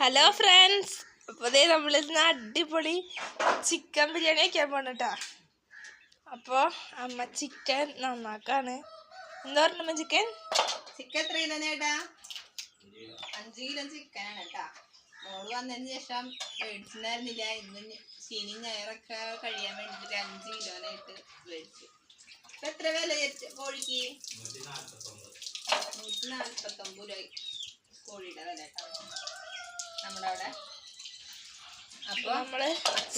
Hello friends അപ്പോൾ ദേ നമ്മളിന്ന് അടിപൊളി ചിക്കൻ ബിരിയാണി വയ്ക്കാൻ പോകണം കേട്ടോ അപ്പോൾ അമ്മ ചിക്കൻ നന്നാക്കാണ്. എന്താ പറഞ്ഞ ചിക്കൻ ചിക്കൻ എത്ര കിലോ നേട്ടാ അഞ്ച് കിലോ ചിക്കനാണ് കേട്ടോ മോൾ വന്നതിന് ശേഷം മേടിച്ചിട്ടുണ്ടായിരുന്നില്ല. ഇന്ന് ശനി ഞായറൊക്കെ കഴിയാൻ വേണ്ടിട്ട് അഞ്ച് കിലോനായിട്ട് മേടിച്ചു. ഇപ്പൊ എത്ര വില കോഴിക്ക്? നൂറ്റി നാൽപ്പത്തൊമ്പത് രൂപ കോഴിയുടെ വില കേട്ടോ നമ്മുടെ അവിടെ അപ്പോൾ അപ്പൊ നമ്മൾ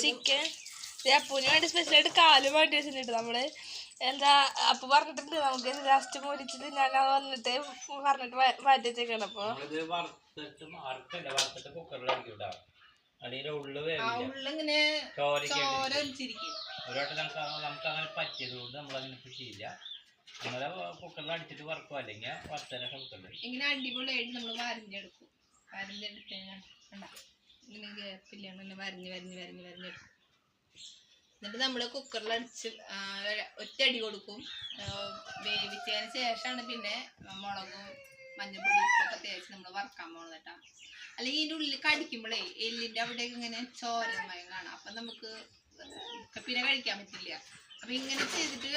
ചിക്കൻ അപ്പൂന് വേണ്ടി സ്പെഷ്യലായിട്ട് കാൽ മാറ്റി വെച്ചിട്ടുണ്ട് നമ്മൾ എന്താ അപ്പു പറഞ്ഞിട്ടുണ്ട് നമുക്ക് ലാസ്റ്റ് മുരിച്ചിട്ട് ഞാൻ വന്നിട്ട് പറഞ്ഞിട്ട് മാറ്റി വെച്ചേക്കാണ് അപ്പോൾ ഉള്ളിങ്ങനെ നമുക്ക് നമുക്ക് അങ്ങനെ പറ്റിയത് കൊണ്ട് നമ്മളങ്ങനെ ചെയ്യില്ല. നമ്മളെ കുക്കറിൽ അടിച്ചിട്ട് വറക്കും. അല്ലെങ്കിൽ വറുത്തന്നെ കുക്കറിൽ ഇങ്ങനെ അടിപൊളിയായിട്ട് നമ്മൾ വരഞ്ഞെടുക്കും. ഇങ്ങനെ ഗ്യാപ്പില്ല അങ്ങനെ വരഞ്ഞ് വരഞ്ഞ് വരഞ്ഞ് എന്നിട്ട് നമ്മൾ കുക്കറിൽ അടിച്ച് ആ, ഒറ്റ അടി കൊടുക്കും. വേവിച്ചതിന് ശേഷമാണ് പിന്നെ മുളകും മഞ്ഞപ്പൊടി ഒക്കെ തേച്ച് നമ്മൾ വറക്കാൻ പോകുന്നത് കേട്ടോ. അല്ലെങ്കിൽ ഇതിന്റെ ഉള്ളിൽ കടിക്കുമ്പോഴേ എല്ലിന്റെ അവിടെയൊക്കെ ഇങ്ങനെ ചോരമായി കാണാം. അപ്പം നമുക്ക് പിന്നെ കഴിക്കാൻ പറ്റില്ല. അപ്പൊ ഇങ്ങനെ ചെയ്തിട്ട്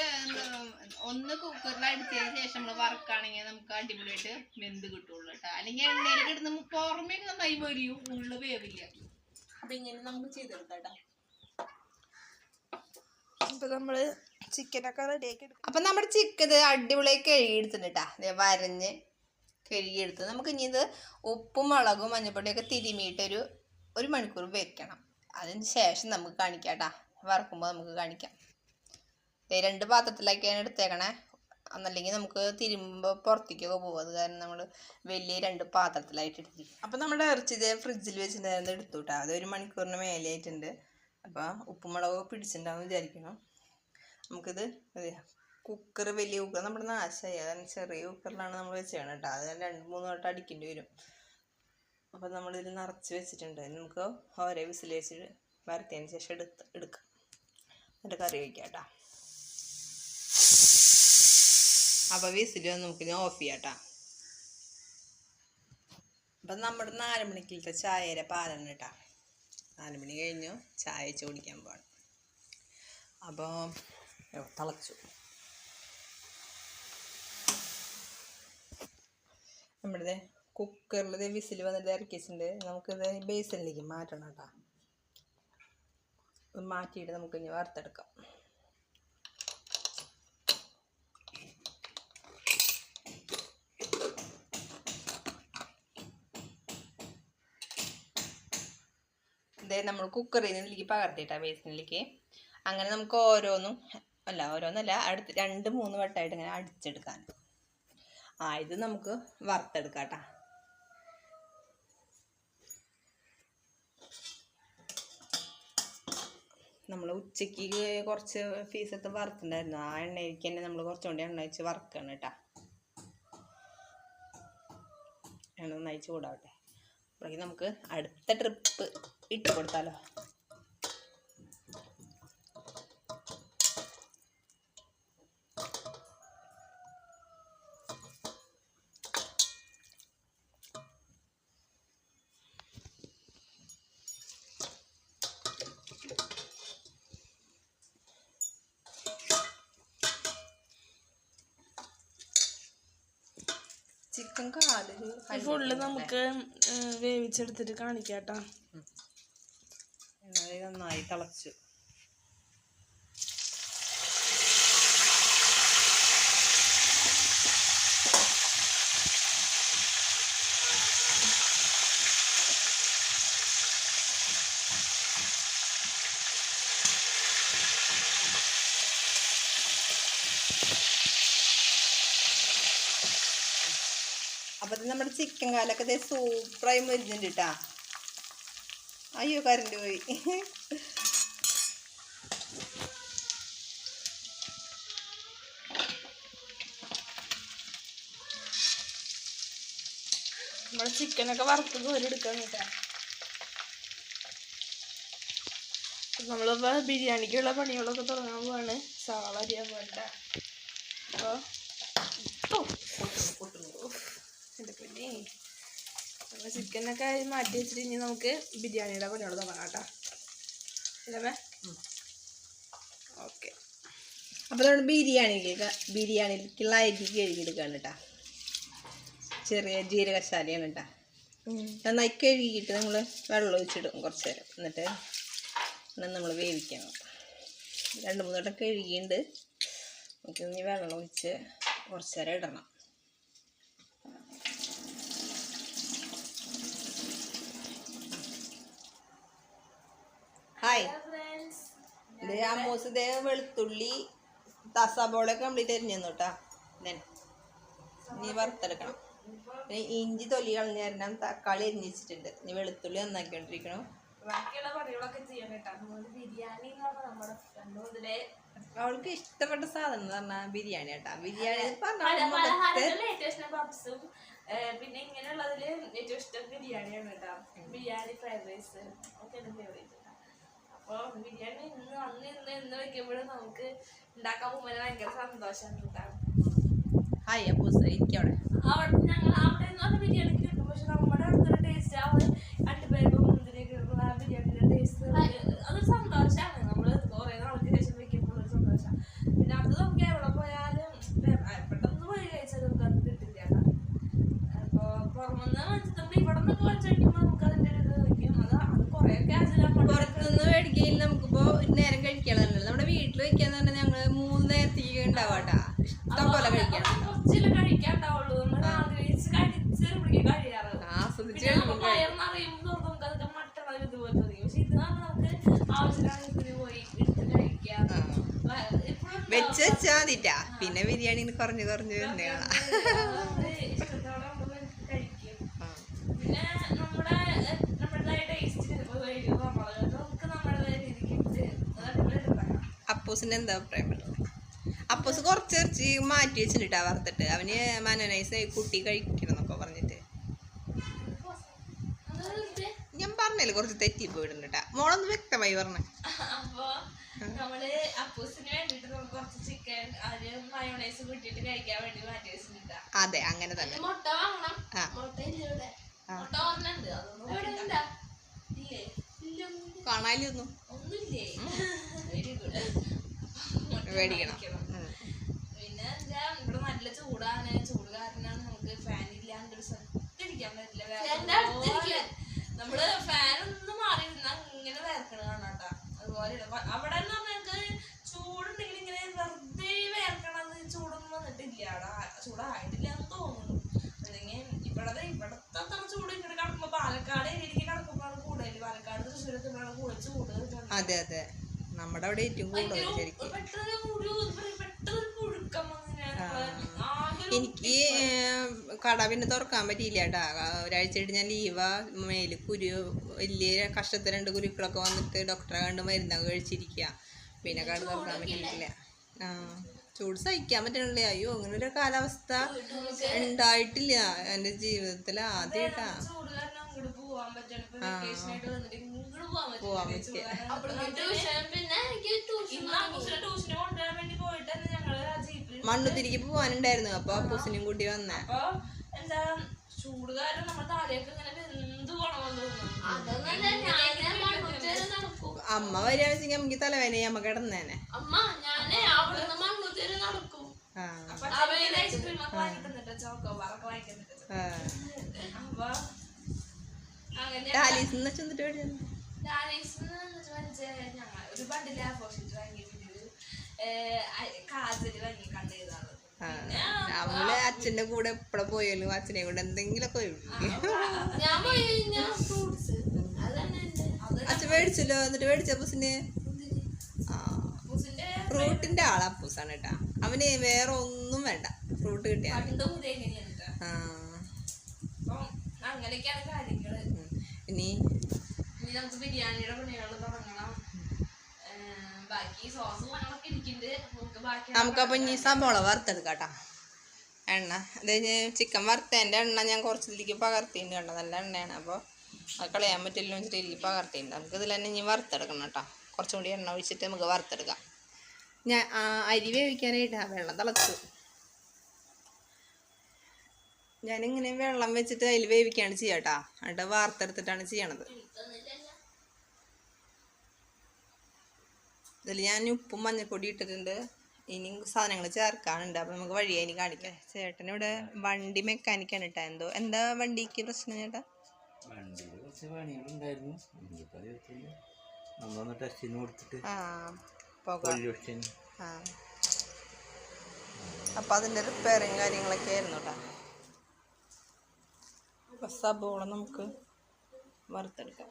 ഒന്ന് കുക്കറിൽ അടിച്ചതിന് ശേഷം നമ്മൾ വറക്കാണെങ്കിൽ നമുക്ക് അടിപൊളിയായിട്ട് വെന്ത് കിട്ടുള്ളൂ കേട്ടോ. അല്ലെങ്കിൽ എണ്ണയിൽ കിടന്ന് പുറമേ നന്നായി മരിയും ഉള്ളു വേവില്ല. അപ്പൊ ഇങ്ങനെ നമുക്ക് ചെയ്തെടുക്കാം കേട്ടോ. ചിക്കനൊക്കെ റെഡിയാക്കി എടുക്കും അപ്പൊ നമ്മുടെ ചിക്കൻ അടിപൊളിയായി കഴുകിയെടുത്തിട്ടാ വരഞ്ഞ് കഴുകിയെടുത്ത് നമുക്ക് ഇനി ഇത് ഉപ്പും മുളകും മഞ്ഞപ്പൊടിയൊക്കെ തിരുമിയിട്ട് ഒരു ഒരു മണിക്കൂർ വെക്കണം. അതിന് ശേഷം നമുക്ക് കാണിക്കാം കേട്ടാ. വറക്കുമ്പോൾ നമുക്ക് കാണിക്കാം. രണ്ട് പാത്രത്തിലാക്കിയാണ് എടുത്തേക്കണേ. എന്നല്ലെങ്കിൽ നമുക്ക് തിരുമ്പോൾ പുറത്തേക്കൊക്കെ പോകും അത് കാരണം നമ്മൾ വലിയ രണ്ട് പാത്രത്തിലായിട്ട് എടുത്തിരിക്കും അപ്പം നമ്മുടെ ഇറച്ചി ഇതേ ഫ്രിഡ്ജിൽ വെച്ചിട്ടുണ്ടായിരുന്നു എടുത്തു കേട്ടോ അത് ഒരു മണിക്കൂറിന് മേലെയായിട്ടുണ്ട്. അപ്പോൾ ഉപ്പുമുളകൊക്കെ പിടിച്ചിട്ടുണ്ടാവും വിചാരിക്കണം നമുക്കിത് കുക്കർ വലിയ കുക്കർ നമ്മുടെ നാശമായി. അതാണ് ചെറിയ കുക്കറിലാണ് നമ്മൾ വെച്ചേക്കണം കേട്ടോ അത് രണ്ട് മൂന്ന് വട്ടം അടിക്കേണ്ടി വരും. അപ്പോൾ നമ്മളിതിൽ നിറച്ച് വെച്ചിട്ടുണ്ട്. നമുക്ക് ഓരോ വിസിൽ വെച്ചിട്ട് വരത്തിയതിന് ശേഷം എടുത്ത് എടുക്കാം. എന്നിട്ട് കറി വയ്ക്കാം കേട്ടോ അപ്പോൾ വിസിൽ നമുക്ക് ഇനി ഓഫ് ചെയ്യാം അപ്പം നമ്മുടെ നാല് മണിക്കിലത്തെ ചായയുടെ പാലാണ് കേട്ടോ. നാല് മണി കഴിഞ്ഞു. ചായ വെച്ച് കുടിക്കാൻ പോകണം അപ്പോൾ തിളച്ചു. നമ്മുടെ കുക്കറിൽ വിസിൽ വന്നിട്ട് ഇറക്കി നമുക്ക് നമുക്കിത് ബേസിനിലേക്ക് മാറ്റണം കേട്ടോ. മാറ്റിയിട്ട് നമുക്ക് ഇനി വറുത്തെടുക്കാം. ഇതേ നമ്മൾ കുക്കറിൽ നിന്ന് ഇതിലേക്ക് പകർത്തിയിട്ടാ ബേസിനിലേക്ക് അങ്ങനെ നമുക്ക് ഓരോന്നും അല്ല ഓരോന്നല്ല അടുത്ത് രണ്ട് മൂന്ന് വട്ടമായിട്ട് ഇങ്ങനെ അടിച്ചെടുക്കാൻ. ആ ഇത് നമുക്ക് വറുത്തെടുക്കാം കേട്ടോ നമ്മൾ ഉച്ചയ്ക്ക് കുറച്ച് പീസത്ത് വറുത്തിട്ടുണ്ടായിരുന്നു. ആ എണ്ണയ്ക്ക് തന്നെ നമ്മൾ കുറച്ചുകൂടി എണ്ണ വെച്ച് വറുക്കണം കേട്ടോ എണ്ണ നന്നായി ചൂടാവട്ടെ. അപ്പോഴേക്കും നമുക്ക് അടുത്ത ട്രിപ്പ് ഇട്ട് കൊടുത്താലോ? ചിക്കൻ കാലൊരു ഫുള്ള് നമുക്ക് വേവിച്ചെടുത്തിട്ട് കാണിക്കാം കേട്ടോ എണ്ണ നന്നായി തിളച്ചു. അപ്പോൾ നമ്മുടെ ചിക്കൻ കാലൊക്കെ സൂപ്പറായി മരുന്നുണ്ട് കേട്ടാ അയ്യോ കറണ്ട് പോയി. നമ്മൾ ചിക്കനൊക്കെ വറുത്ത് കോരി എടുക്കാൻ കേട്ടോ നമ്മളിപ്പോൾ ബിരിയാണിക്കുള്ള പണികളൊക്കെ തുടങ്ങാൻ പോവാണ്. സവാള പോകണ്ട അപ്പോൾ നമ്മൾ ചിക്കനൊക്കെ മാറ്റി വെച്ചിട്ട് ഇനി നമുക്ക് ബിരിയാണിയുടെ പണിയോട് തുടങ്ങാം കേട്ടോ. ഓക്കെ. അപ്പോൾ നമ്മൾ ബിരിയാണിക്ക് ബിരിയാണിക്കുള്ള അരി കഴുകിയെടുക്കുകയാണ് കേട്ടോ. ചെറിയ ജീരകശാലയാണ് കേട്ടോ. നന്നായി കഴുകിയിട്ട് നമ്മൾ വെള്ളം ഒഴിച്ചിടും കുറച്ച് നേരം. എന്നിട്ട് നമ്മൾ വേവിക്കണം. രണ്ട് മൂന്ന് വട്ടം നമുക്ക് ഇനി വെള്ളം ഒഴിച്ച് കുറച്ച് നേരം ഇടണം. ഹായ് ഇത് അമ്മൂസ് വെളുത്തുള്ളി തസബോള കംപ്ലീറ്റ് അരിഞ്ഞു കേട്ടാ ഇനി വറുത്തെടുക്കണം. പിന്നെ ഇഞ്ചി തൊലി കളഞ്ഞ് തരണം തക്കാളി എരിഞ്ഞിച്ചിട്ടുണ്ട് നീ ഇനി വെളുത്തുള്ളി നന്നാക്കിക്കൊണ്ടിരിക്കണം. ബാക്കിയുള്ള പണികളൊക്കെ ചെയ്യാൻ കേട്ടോ ബിരിയാണി എന്ന് പറഞ്ഞാൽ നമ്മുടെ മുതലേ അവൾക്ക് ഇഷ്ടപ്പെട്ട സാധനം എന്ന് പറഞ്ഞാൽ ബിരിയാണി കേട്ടാ. ബിരിയാണി പപ്സും പിന്നെ ഇങ്ങനെയുള്ളതിൽ ഏറ്റവും ഇഷ്ടം ബിരിയാണിയാണ് കേട്ടോ. ബിരിയാണി ഫ്രൈഡ് റൈസ് ഒക്കെ എന്റെ ഫേവറേറ്റ് അപ്പൊ ബിരിയാണി ഇന്ന് അന്ന് ഇന്ന് ഇന്ന് വെക്കുമ്പോഴും നമുക്ക് ഉണ്ടാക്കാൻ പോകുമ്പോൾ ഭയങ്കര സന്തോഷമാണ് കേട്ടോ ഹായ് അപ്പോൾ ഇരിക്കവിടെ. അവിടെ ഞങ്ങൾ അവിടെ നിന്ന് പറഞ്ഞ ബിരിയാണി കിട്ടും പക്ഷെ നമ്മുടെ അടുത്തൊരു ടേസ്റ്റ് ആ ഒരു അണ്ടിപ്പരിപ്പ് ആ ബിരിയാണിയുടെ ടേസ്റ്റ് അതൊരു സന്തോഷമാണ് നമ്മൾ കുറേ നാൾക്ക് ശേഷം വെക്കുമ്പോൾ ഒരു സന്തോഷം. പിന്നെ അത് നമുക്ക് എവിടെ പോയാലും വേ- പെട്ടെന്ന് പോയി കഴിച്ചാൽ നമുക്ക് അത് കിട്ടില്ല അപ്പോൾ പുറമെന്ന് വാങ്ങിച്ചിട്ട് നമ്മൾ ഇവിടെ നിന്നൊക്കെ വാങ്ങിച്ചു കഴിക്കുമ്പോൾ നമുക്ക് അതിന്റെ ഒരു ഇത് വയ്ക്കും അത് അത് കുറേയൊക്കെ അതിലാണ് പുറത്തുനിന്ന് മേടിക്കയിൽ നമുക്കിപ്പോ ഒരു നേരം കഴിക്കാനുള്ളത് നമ്മുടെ വീട്ടിൽ വെക്കാന്ന് പറഞ്ഞാൽ ഞങ്ങൾ മൂന്ന് നേരത്തേക്ക് ഉണ്ടാവാം കേട്ടാ ഇഷ്ടം പോലെ കഴിക്കണം കുറച്ചില്ല കഴിക്കാണ്ടാവുള്ളൂ നമ്മൾ ആഗ്രഹിച്ച് കഴിച്ച് പിടിക്കാൻ കഴിയാറ് ആസ്വദിച്ച് പിന്നെ നമുക്ക് വയറിനറിയുമ്പോൾ നമുക്ക് അതൊക്കെ മട്ടണ ഒരു ഇതുപോലെ തോന്നി പക്ഷെ ഇത് നമുക്ക് ആവശ്യത്തിന് പോയി എടുത്ത് കഴിക്കാം ആ. വ- എപ്പോഴും വെച്ച് വെച്ചാ മതിട്ടാ പിന്നെ ബിരിയാണി കുറഞ്ഞു കുറഞ്ഞു വരുന്നേ കാണാം നമ്മൾ ഇഷ്ടത്തോടെ നമ്മൾ കഴിക്കും ആ. പിന്നെ നമ്മുടെ എഹ്, നമ്മുടേതായ ടേസ്റ്റിന് നമ്മൾ നമുക്ക് നമ്മുടേതായ രീതിക്ക് ഇത് പറഞ്ഞു തന്നെയാണ് അപ്പൂസിന് എന്താ അഭിപ്രായം അപ്പൂസ് കുറച്ച് ഇറച്ചി മാറ്റി വെച്ചിട്ടാ വറുത്തിട്ട്. അവന് മനോനൈസ് കുട്ടി കഴിക്കണമെന്നൊക്കെ പറഞ്ഞിട്ട്. ഞാൻ പറഞ്ഞല്ലേ കുറച്ച് തെറ്റി പോയിടുന്നുട്ടാ മോളൊന്ന് വ്യക്തമായി പറഞ്ഞേ അപ്പൊ നമ്മൾ അപ്പൂസിന് വേണ്ടിട്ട് നമുക്ക് കുറച്ച് ചിക്കൻ അതിൽ മയോണൈസ് കഴിക്കാൻ വേണ്ടി മാറ്റി വെച്ചിട്ടുണ്ടാ. അതെ അങ്ങനെ തന്നെ. മുട്ട വാങ്ങണം. മുട്ട ഇല്ല ഇവിടെ. മുട്ട അതൊന്നും ഇല്ലേ? കാണാനില്ലൊന്നും ഒന്നുമില്ലേ? Very good. മേടിക്കണം. പിന്നെ എന്താ? ഇവിടെ നല്ല ചൂടാണ്. ചൂട് കാരണം നമുക്ക് ഫാൻ ഇല്ലാണ്ട് ഒരു പറ്റില്ല. നമ്മൾ ഫാൻ ഒന്ന് മാറി ഇരുന്നാ ഇങ്ങനെ വേർക്കണ കാണാട്ടാ അതുപോലെ അവിടെ എന്ന് പറഞ്ഞാൽ ഞങ്ങക്ക് ചൂടുണ്ടെങ്കിൽ ഇങ്ങനെ വെറുതെ വേർക്കണത് ചൂടൊന്നും വന്നിട്ടില്ല അവിടെ ചൂടായിട്ടില്ല എന്ന് തോന്നുന്നു അല്ലെങ്കിൽ ഇവിടെ ഇവിടത്തെ അത്ര ചൂട് ഇങ്ങനെ കിടക്കുമ്പോ പാലക്കാട് ഏരിയയിലേക്ക് കിടക്കുമ്പോഴാണ് കൂടുതൽ പാലക്കാട് തൃശ്ശൂരൊക്കെ കൂടുതൽ ചൂട് കിട്ടുന്നത്. അതെ അതെ നമ്മുടെ അവിടെ ഏറ്റവും കൂടുതൽ ശരിക്കും. എനിക്ക് കട പിന്നെ തുറക്കാൻ പറ്റിയില്ല കേട്ടാ. ഒരാഴ്ചയായിട്ട് ഞാൻ ലീവാ മേൽ കുരു വലിയ കഷ്ടത്തിൽ രണ്ട് കുരുക്കളൊക്കെ വന്നിട്ട് ഡോക്ടറെ കണ്ട് മരുന്നൊക്കെ കഴിച്ചിരിക്കുക പിന്നെ കട തുറക്കാൻ പറ്റിയിട്ടില്ല. ആ ചൂട് സഹിക്കാൻ പറ്റണില്ല? അയ്യോ അങ്ങനെ ഒരു കാലാവസ്ഥ ഉണ്ടായിട്ടില്ല. എന്റെ ജീവിതത്തിൽ ആദ്യമായിട്ടാ ആ തിരികെ പോവാനുണ്ടായിരുന്നു. അപ്പൊ അപ്പൂസിനും കൂട്ടി വന്നേ. എന്താ ചൂട് കാരണം നമ്മുടെ തലയൊക്കെ ഇങ്ങനെ വെന്ത് പോണമെന്ന് തോന്നുന്നു. അമ്മ വരികയാണെന്നുവെച്ചെങ്കിൽ നമുക്ക് തലവേന അമ്മ കിടന്നേനെ. അമ്മ ഞാനേ അവിടുന്ന് മണ്ണുത്തേര് നടക്കും. ഐസ്ക്രീം ഒക്കെ അപ്പൊ അങ്ങനെ ഞങ്ങൾ ഒരു ബണ്ടിൽ ആഘോഷിച്ച് വാങ്ങിയിട്ടുണ്ട് കാജൽ വാങ്ങി കണ്ട് നമ്മൾ അച്ഛന്റെ കൂടെ എപ്പോഴും പോയാലും അച്ഛനെ കൊണ്ട് എന്റെ അച്ഛൻ മേടിച്ചല്ലോ? എന്നിട്ട് മേടിച്ച പൂസിന്? ഫ്രൂട്ടിന്റെ ആളാ പൂസാണ് കേട്ടാ അവന് വേറെ ഒന്നും വേണ്ട. ഫ്രൂട്ട് കിട്ടിയാ അങ്ങനെയൊക്കെയാണ് കാര്യങ്ങൾ. ഇനി ഇനി നമുക്ക് ബിരിയാണിയുടെ പണികൾ തുടങ്ങണം. ബാക്കി സോസ് ഞങ്ങളൊക്കെ ഇരിക്കുന്നുണ്ട് നമുക്ക് ബാക്കി നമുക്കപ്പോൾ ഇനി സബോള വറുത്തെടുക്കാട്ടാ. എണ്ണ. അത് കഴിഞ്ഞ് ചിക്കൻ വറുത്തതിന്റെ എണ്ണ ഞാൻ കുറച്ചിലേക്ക് പകർത്തിയിട്ടുണ്ട് കേട്ടോ നല്ല എണ്ണയാണ്. അപ്പോൾ അത് കളയാൻ പറ്റില്ല വെച്ചിട്ട് ഇതിലേക്ക് പകർത്തിയിട്ടുണ്ട്. നമുക്ക് ഇതിൽ തന്നെ ഇനി വറുത്തെടുക്കണം കേട്ടോ. കുറച്ചും കൂടി എണ്ണ ഒഴിച്ചിട്ട് നമുക്ക് വറുത്തെടുക്കാം. ഞാൻ ആ, അരി വേവിക്കാനായിട്ട് വെള്ളം തിളച്ചു ഞാനിങ്ങനെ വെള്ളം വെച്ചിട്ട് അതിൽ വേവിക്കുകയാണ് ചെയ്യാം കേട്ടോ. എന്നിട്ട് വാർത്തെടുത്തിട്ടാണ് ചെയ്യണത്. ഇതിൽ ഞാൻ ഉപ്പും മഞ്ഞൾപ്പൊടി ഇട്ടിട്ടുണ്ട്. ഇനി സാധനങ്ങൾ ചേർക്കാനുണ്ട്. അപ്പം നമുക്ക് വഴി ഇനി കാണിക്കാം. ചേട്ടൻ ഇവിടെ വണ്ടി മെക്കാനിക്കാണ് കേട്ടോ എന്തോ എന്താ വണ്ടിക്ക് പ്രശ്നം ചേട്ടാ? വണ്ടിയിൽ കുറച്ച് പണികളുണ്ടായിരുന്നു ഇനിയിപ്പോൾ അത് വെച്ചില്ല നമ്മളൊന്ന് ടെസ്റ്റിന് കൊടുത്തിട്ട് അപ്പം അതിന്റെ റിപ്പയറിങ് കാര്യങ്ങളൊക്കെ ആയിരുന്നു കേട്ടോ അപ്പം സബോള നമുക്ക് വറുത്തെടുക്കാം.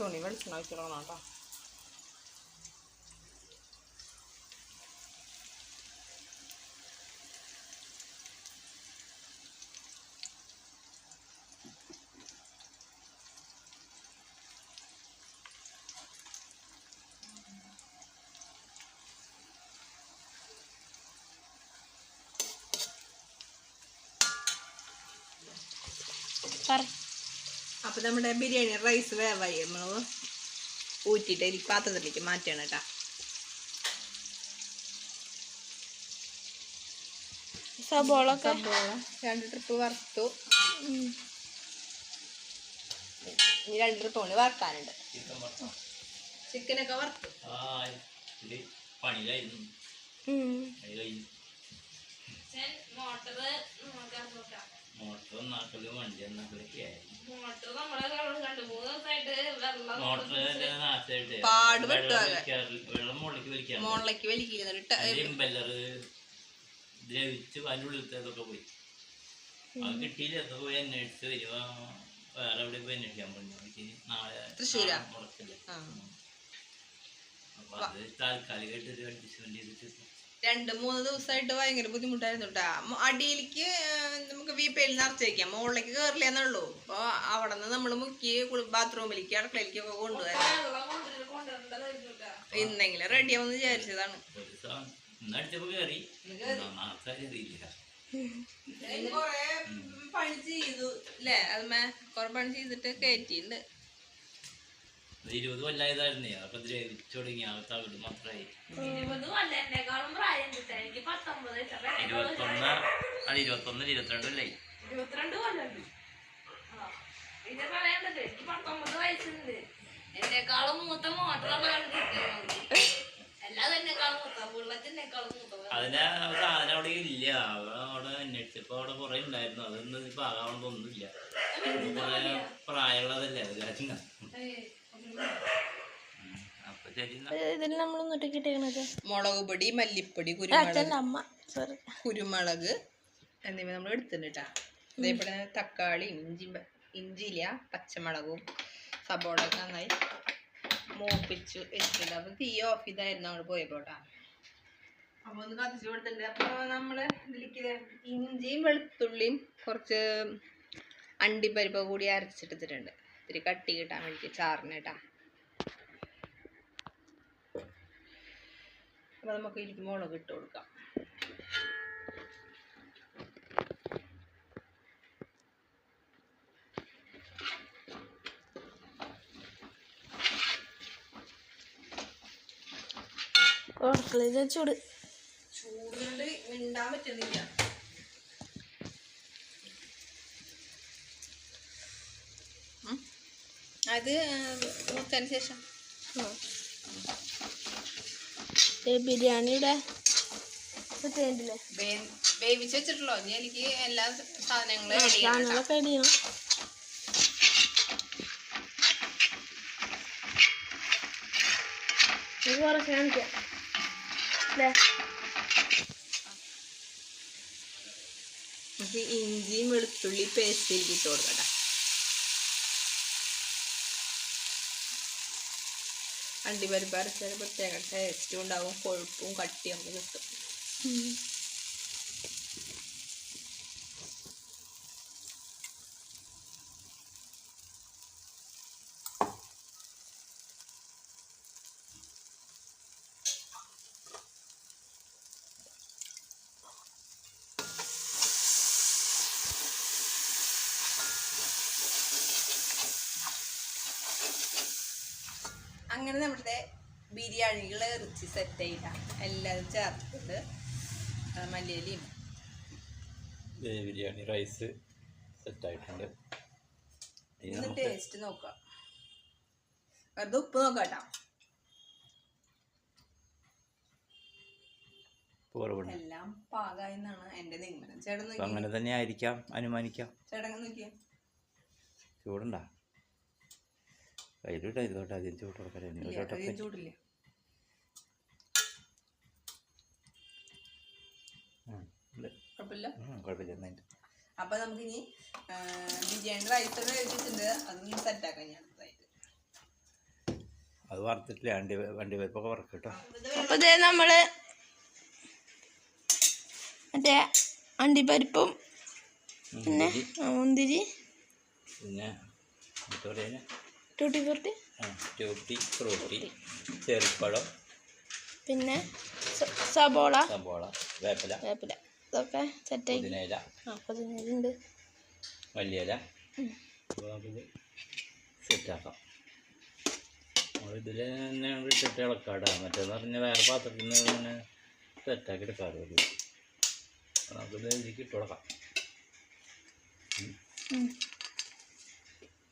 കുറച്ചുകൂടി വെളിച്ചെണ്ണ ഒഴിച്ചിടണം കേട്ടോ. അപ്പം നമ്മുടെ ബിരിയാണി റൈസ് വേവായി. നമ്മൾ ഊറ്റിയിട്ട് ഈ പാത്രത്തിലേക്ക് മാറ്റണം കേട്ടോ. സബോള സബോള രണ്ട് ട്രിപ്പ് വറുത്തു. ഇനി രണ്ട് ട്രിപ്പ് കൊണ്ട് വറുക്കാനുണ്ട്. ചിക്കനൊക്കെ വറുത്തു. കഴിഞ്ഞു മോട്ടർ നോക്കാം മോട്ടർ ഒന്നാക്കലും വണ്ടി നാശമായിട്ട് പാട് വെള്ളം മുകളിലേക്ക് വലിക്കാൻ മുകളിലേക്ക് വലിക്കുന്നുണ്ട് ഇമ്പല്ലർ ദ്രവിച്ച് അതിന്റെ ഉള്ളിലത്തെ പോയി. അത് കിട്ടിയില്ല. അത് പോയി അന്വേഷിച്ച് വരുക വേറെ എവിടെ പോയി അന്വേഷിക്കാൻ പറഞ്ഞു. നാളെ തൃശ്ശൂരാ? മുടക്കില്ല അപ്പൊ അത് താൽക്കാലികമായിട്ട് ഒരു അഡ്ജസ്റ്റ്മെന്റ് ചെയ്തിട്ട് രണ്ട് മൂന്ന് ദിവസമായിട്ട് ഭയങ്കര ബുദ്ധിമുട്ടായിരുന്നു കേട്ടോ അടിയിലേക്ക് നമുക്ക് വീപ്പയിൽ നിറച്ച് വയ്ക്കാം മുകളിലേക്ക് കയറില്ല എന്നുള്ളൂ അപ്പോൾ അവിടെ നിന്ന് നമ്മൾ മുക്കി ബാത്റൂമിലേക്ക് അടുക്കളയിലേക്കൊക്കെ കൊണ്ടുവരാം. ഇന്നെങ്കിലും റെഡിയാവുമെന്ന് വിചാരിച്ചതാണ്. കൊറേ പണി ചെയ്തു അല്ലേ അതുമേ കൊറേ പണി ചെയ്തിട്ട് കയറ്റിണ്ട് ഇത് ഇരുപത് കൊല്ലായതായിരുന്നേ. അപ്പൊ ദ്രവിച്ചു തുടങ്ങി ആ തവിട് മാത്രമായി. കൊല്ലം. ഇരുപത്തൊന്ന് അല്ല ഇരുപത്തൊന്ന് ഇരുപത്തിരണ്ട് അല്ലായി ഇരുപത്തിരണ്ട് ആ ഇത് പറയണ്ടല്ലോ എനിക്ക് പത്തൊമ്പത് വയസ്സുണ്ട്. എന്നെക്കാളും മൂത്ത മോട്ടറാണ് അല്ലാതെ എന്നെക്കാളും മൂത്ത ബുള്ളറ്റിനെക്കാളും മൂത്ത അതിന് സാധനം അവിടെ ഇല്ല. അവ അവിടെ അന്വേഷിച്ചപ്പോ അവിടെ കുറെ ഉണ്ടായിരുന്നു. അതൊന്നും ഇപ്പൊ കുറെ പ്രായമുള്ളതല്ലേ അത് ഇതിൽ നമ്മൾ ഒന്നിട്ടിട്ടേക്കണത് മുളക് പൊടി മല്ലിപ്പൊടി കുരുമുളക് അമ്മ സോറി കുരുമുളക് എന്നിവ നമ്മൾ എടുത്തിട്ടുണ്ട് അതേപോലെ തക്കാളി ഇഞ്ചി ഇഞ്ചിയില പച്ചമുളകും സബോളയൊക്കെ നന്നായി മൂപ്പിച്ചു വെച്ചിട്ടുണ്ട് അപ്പൊ തീ ഓഫ് ചെയ്തായിരുന്നു അങ്ങോട്ട് പോയപ്പോട്ടാ അപ്പോൾ അപ്പൊ ഒന്ന് കത്തിച്ചു കൊടുത്തിട്ടുണ്ട്. അപ്പൊ നമ്മൾ ഇതിലേക്ക് ഇഞ്ചിയും വെളുത്തുള്ളിയും കുറച്ച് അണ്ടിപ്പരിപ്പ് കൂടി അരച്ചിട്ടിട്ടുണ്ട്. ഇത്തിരി കട്ടി കിട്ടാൻ വേണ്ടി ചാറിന് കേട്ടാ. അപ്പൊ നമുക്ക് ഇതിലേക്ക് മുളക് ഇട്ട് കൊടുക്കാം. അടുക്കളയിൽ ചൂട്. ചൂടുകൊണ്ട് മിണ്ടാൻ പറ്റുന്നില്ല. അത് മൂത്തതിന് ശേഷം. ബിരിയാണിയുടെ വേവിച്ച് വെച്ചിട്ടുള്ളൂ? ഇനി എനിക്ക് എല്ലാ സാധനങ്ങളും. സാധനങ്ങളൊക്കെ കുറച്ച് കാണിക്കാം. അല്ലേ ഇഞ്ചിയും വെളുത്തുള്ളി പേസ്റ്റ് ചെയ്തിട്ട് കൊടുക്കട്ടെ അണ്ടിപ്പരിപ്പ് അരച്ചാൽ പ്രത്യേക ടേസ്റ്റും ഉണ്ടാവും. കൊഴുപ്പും കട്ടിയും കിട്ടും. അങ്ങനെ നമ്മുടെ ബിരിയാണികൾ ഇറച്ചി സെറ്റ് ചെയ്താ എല്ലാം ചേർത്തിട്ട് മല്ലിയലിയും. ബിരിയാണി റൈസ് സെറ്റ് ആയിട്ടുണ്ട്. ഇന്ന് ടേസ്റ്റ് നോക്കാം. വെറുതെ ഉപ്പ് നോക്കാം എല്ലാം പാകമായി എന്നാണ് എന്റെ നിഗമനം. ചേട്ടൻ അങ്ങനെ തന്നെ ആയിരിക്കാം അനുമാനിക്കാം. ചേട്ടൻ നോക്കിയാ? ചൂടുണ്ടാ? കയ്യിലിട്ട് ഇതോട്ടെ ആദ്യം ചൂട് കൊടുക്കലേ ഇല്ല, ഇതോട്ടെ അധികം ചൂടില്ല കുഴപ്പമില്ല? കുഴപ്പമില്ല എന്നാ അപ്പൊ നമുക്കിനി ആ, ബിരിയാണി റൈസ് ഒക്കെ വെച്ചിട്ടുണ്ട് അതൊന്ന് സെറ്റ് ആക്കാം ഞാൻ അത് വറുത്തിട്ടില്ല വണ്ടി വണ്ടി പരിപ്പൊക്കെ വറക്കും കേട്ടോ. അപ്പോൾ ഇതേ നമ്മൾ മറ്റേ അണ്ടിപ്പരിപ്പും പിന്നെ മുന്തിരി. പിന്നെ എന്താ പറയുക ടൂട്ടി ഫ്രൂട്ടി ടൂട്ടി ഫ്രൂട്ടി ചെറുപ്പഴം പിന്നെ സബോള സബോള വേപ്പില വേപ്പില. ഇതൊക്കെ സെറ്റായി. പുതിനയില. ആ പതിനേഴുണ്ട് മല്ലിയില. അപ്പോൾ നമുക്കിത് സെറ്റാക്കാം ഇതിൽ തന്നെ ഇട്ടിട്ട് ഇളക്കാടാ. മറ്റേന്ന് പറഞ്ഞാൽ വേറെ പാത്രത്തിൽ നിന്ന് ഇങ്ങനെ സെറ്റാക്കി എടുക്കാറ് നമുക്കിത് ഇതിലേക്ക് ഇട്ട് കൊടുക്കാം.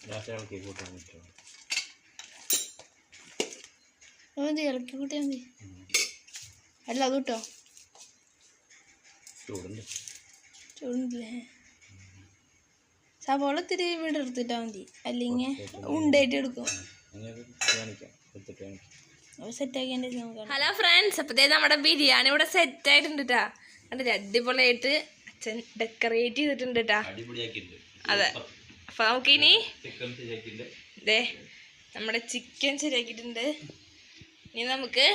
ഇളക്കി കൂട്ടാൻ പറ്റും. അത് മതി ഇളക്കി കൂട്ടിയാൽ മതി. അല്ല അത് കിട്ടോ. ചൂടുണ്ടല്ലേ? സവോള ഇത്തിരി ഇവിടെ എടുത്തിട്ടാൽ മതി. അല്ലെങ്കിൽ ഉണ്ടായിട്ട് എടുക്കും. ഹലോ ഫ്രണ്ട്സ് അപ്പത്തേ നമ്മുടെ ബിരിയാണി ഇവിടെ സെറ്റ് ആയിട്ടുണ്ട് കേട്ടാ കണ്ടില്ലേ അടിപൊളിയായിട്ട് അച്ഛൻ ഡെക്കറേറ്റ് ചെയ്തിട്ടുണ്ട് കേട്ടാ അടിപൊളിയാക്കിയിട്ടുണ്ട്. അതെ. അപ്പൊ നമുക്കിനി ദേ നമ്മുടെ ചിക്കൻ ശരിയാക്കിയിട്ടുണ്ട്. ഇനി നമുക്ക്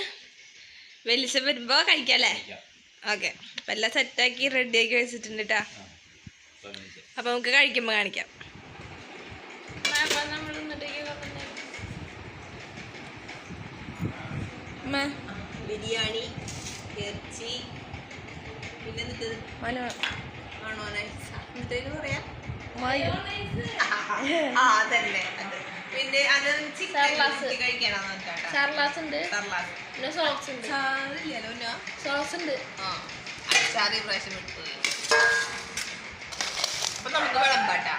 വെളിച്ചം വരുമ്പോ കഴിക്കാല്ലേ ഓക്കെ. അപ്പൊ എല്ലാം സെറ്റാക്കി റെഡിയാക്കി വെച്ചിട്ടുണ്ട് കേട്ടാ അപ്പൊ നമുക്ക് കഴിക്കുമ്പോ കാണിക്കാം. ബിരിയാണി ഇറച്ചി പിന്നെ എന്നിട്ട് മനോ ആണോ എന്നിട്ട് പറയാ. ആ അതന്നെ അത് പിന്നെ അത് സർലാസ്. പറഞ്ഞിട്ടാ ചാർലാസ് ഉണ്ട്. സർലാസ് പിന്നെ സോക്സ് ഉണ്ട്. സോക്സ് ഉണ്ട്. അച്ചാറ് പ്രാവശ്യം അപ്പൊ നമുക്ക് വിളമ്പാട്ടാ.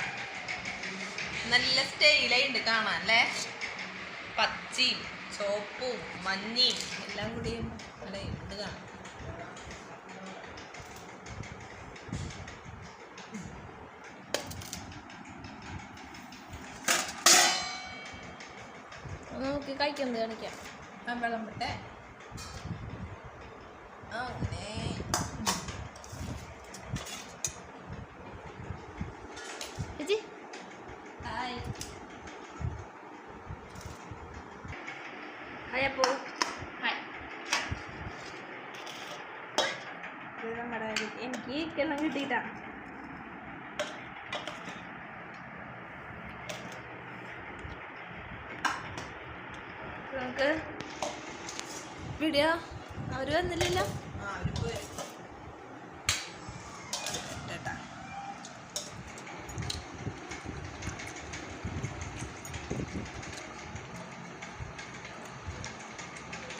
നല്ല സ്റ്റൈലായിട്ട് കാണാൻ അല്ലേ? പച്ചയും ചോപ്പും മഞ്ഞയും എല്ലാം കൂടിയും അല്ലേ ഇത് കാണാം. അത് നമുക്ക് കഴിക്കുന്നത് കാണിക്കാം വെള്ളം വിട്ടേ അങ്ങനെ ചേച്ചി ഹായ് ഹായ് അപ്പോ ഹായ് ഇത് നമ്മുടെ എനിക്ക് കിണ്ണം കിട്ടിയിട്ടാ നമുക്ക് വീഡിയോ അവർ വന്നില്ലല്ലോ.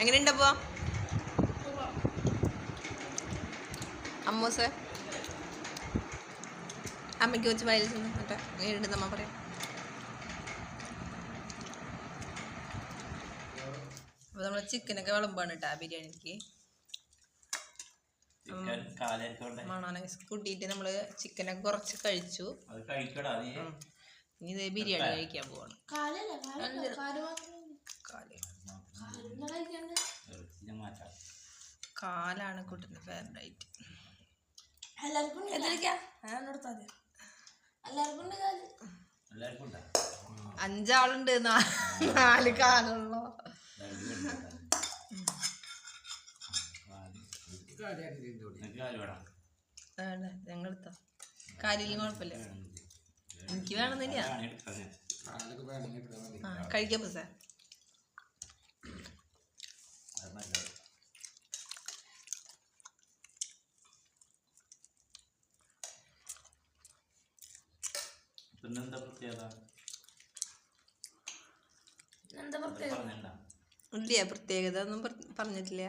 എങ്ങനെയുണ്ടപ്പോ അമ്മൂസ്? അമ്മയ്ക്ക് വെച്ച് വയലിൽ ചെന്ന് മറ്റേ എങ്ങനെയുണ്ട് നമ്മ പറയാം അപ്പോൾ നമ്മൾ ചിക്കനൊക്കെ വിളമ്പാണ് കേട്ടോ ബിരിയാണിക്ക്. നമ്മൾ മണോനെ കൂട്ടിയിട്ട് നമ്മൾ ചിക്കനൊക്കെ കുറച്ച് കഴിച്ചു. അത് കഴിക്കടാ നീ. ഇനി ഇതേ ബിരിയാണി കഴിക്കാൻ പോവാണ്. കാലാണ് കുട്ടിന്റെ ഫേവറേറ്റ് എല്ലാവർക്കും എല്ലാവർക്കും അഞ്ചാളുണ്ട് നാ- നാല് കാലുള്ളോ. വേണം ഞങ്ങളെടുത്ത? കുഴപ്പമില്ല. എനിക്ക് ആണ് ആ കഴിക്കാം നല്ലത് പിന്നെന്താ പ്രത്യേകത? എന്താ പ്രത്യേകത? ഇല്ല? പ്രത്യേകത ഒന്നും പറ- പറഞ്ഞിട്ടില്ല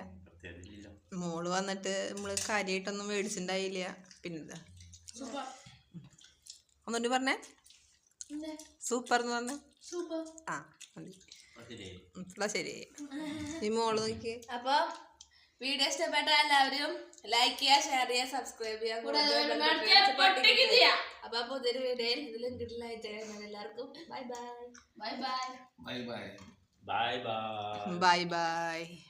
മോൾ വന്നിട്ട് നമ്മൾ കാര്യമായിട്ടൊന്നും മേടിച്ചിണ്ടായില്ല. പിന്നെന്താ? ഒന്നുകൊണ്ട് പറഞ്ഞേ. സൂപ്പർ എന്ന് പറഞ്ഞേ. സൂപ്പർ. ആ മതി. ശരി ഈ മോൾ നോക്കി അപ്പൊ വീഡിയോ ഇഷ്ടപ്പെട്ട എല്ലാവരും ലൈക്ക് ചെയ്യുക ഷെയർ ചെയ്യുക സബ്സ്ക്രൈബ് ചെയ്യുക ചെയ്യാം. അപ്പൊ പുതിയൊരു വീഡിയോയിൽ ഇതിലും കിട്ടില്ലായിട്ട് എല്ലാവർക്കും bye bye bye bye bye bye Bye bye. Bye bye.